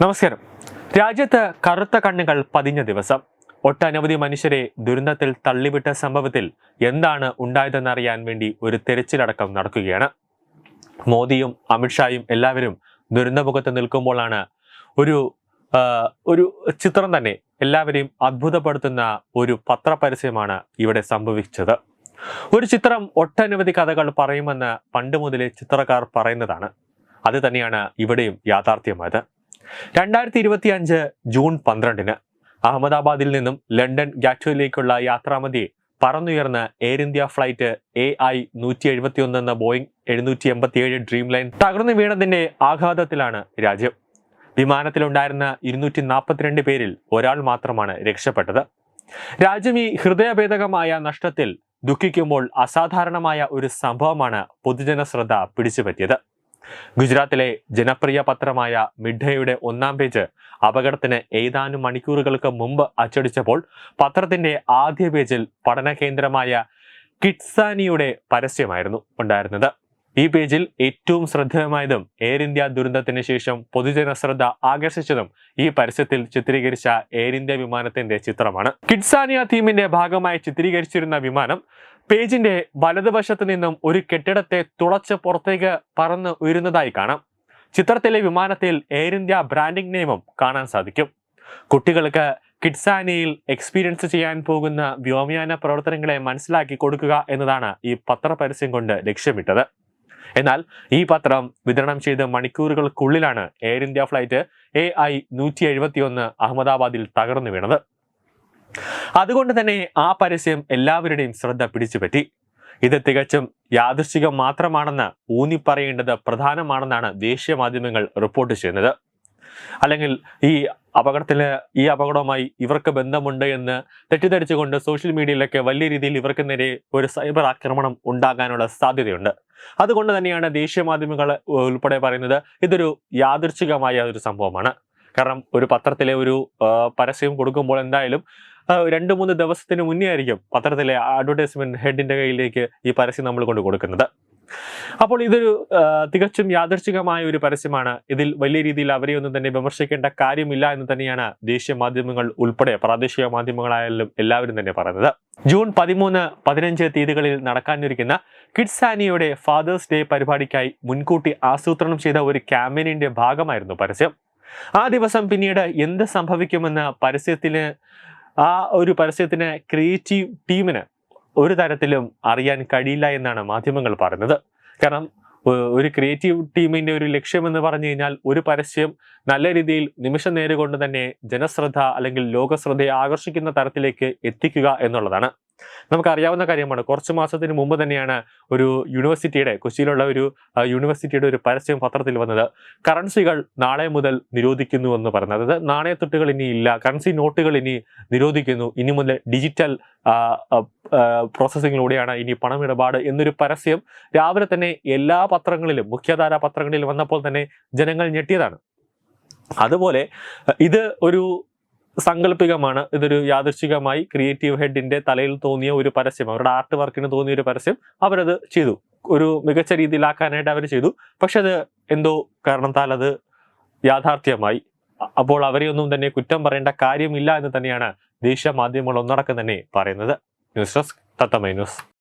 നമസ്കാരം. രാജ്യത്ത് കറുത്ത കണ്ണുകൾ പതിഞ്ഞ ദിവസം. ഒട്ടനവധി മനുഷ്യരെ ദുരന്തത്തിൽ തള്ളിവിട്ട സംഭവത്തിൽ എന്താണ് ഉണ്ടായതെന്നറിയാൻ വേണ്ടി ഒരു തെരച്ചിലടക്കം നടക്കുകയാണ്. മോദിയും അമിത്ഷായും എല്ലാവരും ദുരന്തമുഖത്ത് നിൽക്കുമ്പോഴാണ് ഒരു ഒരു ചിത്രം തന്നെ എല്ലാവരെയും അത്ഭുതപ്പെടുത്തുന്ന ഒരു പത്രപരസ്യമാണ് ഇവിടെ സംഭവിച്ചത്. ഒരു ചിത്രം ഒട്ടനവധി കഥകൾ പറയുമെന്ന് പണ്ട് മുതലേ ചിത്രക്കാർ പറയുന്നതാണ്. അത് തന്നെയാണ് ഇവിടെയും യാഥാർത്ഥ്യമായത്. രണ്ടായിരത്തി ഇരുപത്തി അഞ്ച് ജൂൺ പന്ത്രണ്ടിന് അഹമ്മദാബാദിൽ നിന്നും ലണ്ടൻ ഗാറ്റോയിലേക്കുള്ള യാത്രാമതി പറന്നുയർന്ന air India flight A I നൂറ്റി എഴുപത്തി ഒന്ന് എന്ന ബോയിങ് എഴുന്നൂറ്റി എൺപത്തി ഏഴ് ഡ്രീം ലൈൻ തകർന്നു വീണതിന്റെ ആഘാതത്തിലാണ് രാജ്യം. വിമാനത്തിലുണ്ടായിരുന്ന ഇരുന്നൂറ്റി നാൽപ്പത്തിരണ്ട് പേരിൽ ഒരാൾ മാത്രമാണ് രക്ഷപ്പെട്ടത്. രാജ്യം ഈ ഹൃദയഭേദകമായ നഷ്ടത്തിൽ ദുഃഖിക്കുമ്പോൾ അസാധാരണമായ ഒരു സംഭവമാണ് പൊതുജന ശ്രദ്ധ പിടിച്ചുപറ്റിയത്. ഗുജറാത്തിലെ ജനപ്രിയ പത്രമായ മിഡ്ഡയുടെ ഒന്നാം പേജ് അപകടത്തിന് ഏതാനും മണിക്കൂറുകൾക്ക് മുമ്പ് അച്ചടിച്ചപ്പോൾ പത്രത്തിന്റെ ആദ്യ പേജിൽ പഠന കേന്ദ്രമായ കിഡ്സാനിയുടെ പരസ്യമായിരുന്നു ഉണ്ടായിരുന്നത്. ഈ പേജിൽ ഏറ്റവും ശ്രദ്ധേയമായതും എയർ ഇന്ത്യ ദുരന്തത്തിന് ശേഷം പൊതുജന ശ്രദ്ധ ആകർഷിച്ചതും ഈ പരസ്യത്തിൽ ചിത്രീകരിച്ച എയർ ഇന്ത്യ വിമാനത്തിന്റെ ചിത്രമാണ്. കിഡ്സാനിയ തീമിന്റെ ഭാഗമായി ചിത്രീകരിച്ചിരുന്ന വിമാനം പേജിന്റെ വലതുവശത്ത് നിന്നും ഒരു കെട്ടിടത്തെ തുളച്ച് പുറത്തേക്ക് പറന്ന് ഉയരുന്നതായി കാണാം. ചിത്രത്തിലെ വിമാനത്തിൽ എയർ ഇന്ത്യ ബ്രാൻഡിംഗ് നെയിമും കാണാൻ സാധിക്കും. കുട്ടികൾക്ക് കിഡ്സാനിയിൽ എക്സ്പീരിയൻസ് ചെയ്യാൻ പോകുന്ന വ്യോമയാന പ്രവർത്തനങ്ങളെ മനസ്സിലാക്കി കൊടുക്കുക എന്നതാണ് ഈ പത്രപരസ്യം കൊണ്ട് ലക്ഷ്യമിട്ടത്. എന്നാൽ ഈ പത്രം വിതരണം ചെയ്ത മണിക്കൂറുകൾക്കുള്ളിലാണ് air India flight A I നൂറ്റി എഴുപത്തി ഒന്ന് അഹമ്മദാബാദിൽ തകർന്നു വീണത്. അതുകൊണ്ട് തന്നെ ആ പരസ്യം എല്ലാവരുടെയും ശ്രദ്ധ പിടിച്ചുപറ്റി. ഇത് തികച്ചും യാദൃശ്ചികം മാത്രമാണെന്ന് ഊന്നിപ്പറയേണ്ടത് പ്രധാനമാണെന്നാണ് ദേശീയ മാധ്യമങ്ങൾ റിപ്പോർട്ട് ചെയ്യുന്നത്. അല്ലെങ്കിൽ ഈ അപകടത്തിന് ഈ അപകടവുമായി ഇവർക്ക് ബന്ധമുണ്ട് എന്ന് തെറ്റിദ്ധരിച്ചുകൊണ്ട് സോഷ്യൽ മീഡിയയിലൊക്കെ വലിയ രീതിയിൽ ഇവർക്ക് നേരെ ഒരു സൈബർ ആക്രമണം ഉണ്ടാകാനുള്ള സാധ്യതയുണ്ട്. അതുകൊണ്ട് തന്നെയാണ് ദേശീയ മാധ്യമങ്ങൾ ഉൾപ്പെടെ പറയുന്നത് ഇതൊരു യാദൃച്ഛികമായ ഒരു സംഭവമാണ്. കാരണം ഒരു പത്രത്തിലെ ഒരു പരസ്യം കൊടുക്കുമ്പോൾ എന്തായാലും രണ്ട് മൂന്ന് ദിവസത്തിന് മുന്നേ ആയിരിക്കും പത്രത്തിലെ അഡ്വർടൈസ്മെന്റ് ഹെഡിന്റെ കയ്യിലേക്ക് ഈ പരസ്യം നമ്മൾ കൊണ്ട് കൊടുക്കുന്നത്. അപ്പോൾ ഇതൊരു തികച്ചും യാദർശികമായ ഒരു പരസ്യമാണ്. ഇതിൽ വലിയ രീതിയിൽ അവരെ ഒന്നും തന്നെ വിമർശിക്കേണ്ട കാര്യമില്ല എന്ന് തന്നെയാണ് ദേശീയ മാധ്യമങ്ങൾ ഉൾപ്പെടെ പ്രാദേശിക മാധ്യമങ്ങളായാലും എല്ലാവരും തന്നെ പറയുന്നത്. ജൂൺ പതിമൂന്ന് പതിനഞ്ച് തീയതികളിൽ നടക്കാനിരിക്കുന്ന കിഡ്സ് ആനിയുടെ ഫാദേഴ്സ് ഡേ പരിപാടിക്കായി മുൻകൂട്ടി ആസൂത്രണം ചെയ്ത ഒരു ക്യാമ്പയിനിന്റെ ഭാഗമായിരുന്നു പരസ്യം. ആ ദിവസം പിന്നീട് എന്ത് സംഭവിക്കുമെന്ന് പരസ്യത്തിന് ആ ഒരു പരസ്യത്തിന് ക്രിയേറ്റീവ് ടീമിന് ഒരു തരത്തിലും അറിയാൻ കഴിയില്ല എന്നാണ് മാധ്യമങ്ങൾ പറയുന്നത്. കാരണം ഒരു ക്രിയേറ്റീവ് ടീമിന്റെ ഒരു ലക്ഷ്യം എന്ന് പറഞ്ഞു കഴിഞ്ഞാൽ ഒരു പരസ്യം നല്ല രീതിയിൽ നിമിഷം നേരുകൊണ്ട് തന്നെ ജനശ്രദ്ധ അല്ലെങ്കിൽ ലോകശ്രദ്ധയെ ആകർഷിക്കുന്ന തരത്തിലേക്ക് എത്തിക്കുക എന്നുള്ളതാണ്. നമുക്കറിയാവുന്ന കാര്യമാണ്. കുറച്ച് മാസത്തിന് മുമ്പ് തന്നെയാണ് ഒരു യൂണിവേഴ്സിറ്റിയുടെ കൊച്ചിയിലുള്ള ഒരു യൂണിവേഴ്സിറ്റിയുടെ ഒരു പരസ്യം പത്രത്തിൽ വന്നത്. കറൻസികൾ നാളെ മുതൽ നിരോധിക്കുന്നു എന്ന് പറയുന്നത്. അതായത് നാണയത്തുട്ടുകൾ ഇനി ഇല്ല കറൻസി നോട്ടുകൾ ഇനി നിരോധിക്കുന്നു. ഇനി മുതൽ ഡിജിറ്റൽ പ്രോസസ്സിങ്ങിലൂടെയാണ് ഇനി പണമിടപാട് എന്നൊരു പരസ്യം രാവിലെ തന്നെ എല്ലാ പത്രങ്ങളിലും മുഖ്യധാര പത്രങ്ങളിൽ വന്നപ്പോൾ തന്നെ ജനങ്ങൾ ഞെട്ടിയതാണ്. അതുപോലെ ഇത് ഒരു സങ്കല്പികമാണ്. ഇതൊരു യാദൃശികമായി ക്രിയേറ്റീവ് ഹെഡിന്റെ തലയിൽ തോന്നിയ ഒരു പരസ്യം. അവരുടെ ആർട്ട് വർക്കിന് തോന്നിയ ഒരു പരസ്യം. അവരത് ചെയ്തു. ഒരു മികച്ച രീതിയിലാക്കാനായിട്ട് അവർ ചെയ്തു. പക്ഷെ അത് എന്തോ കാരണത്താൽ അത് യാഥാർത്ഥ്യമായി. അപ്പോൾ അവരെയൊന്നും തന്നെ കുറ്റം പറയേണ്ട കാര്യമില്ല എന്ന് തന്നെയാണ് ദേശീയ മാധ്യമങ്ങൾ ഒന്നടക്കം തന്നെ പറയുന്നത്. ന്യൂസ് ഡെസ്ക് തത്തമൈ ന്യൂസ്.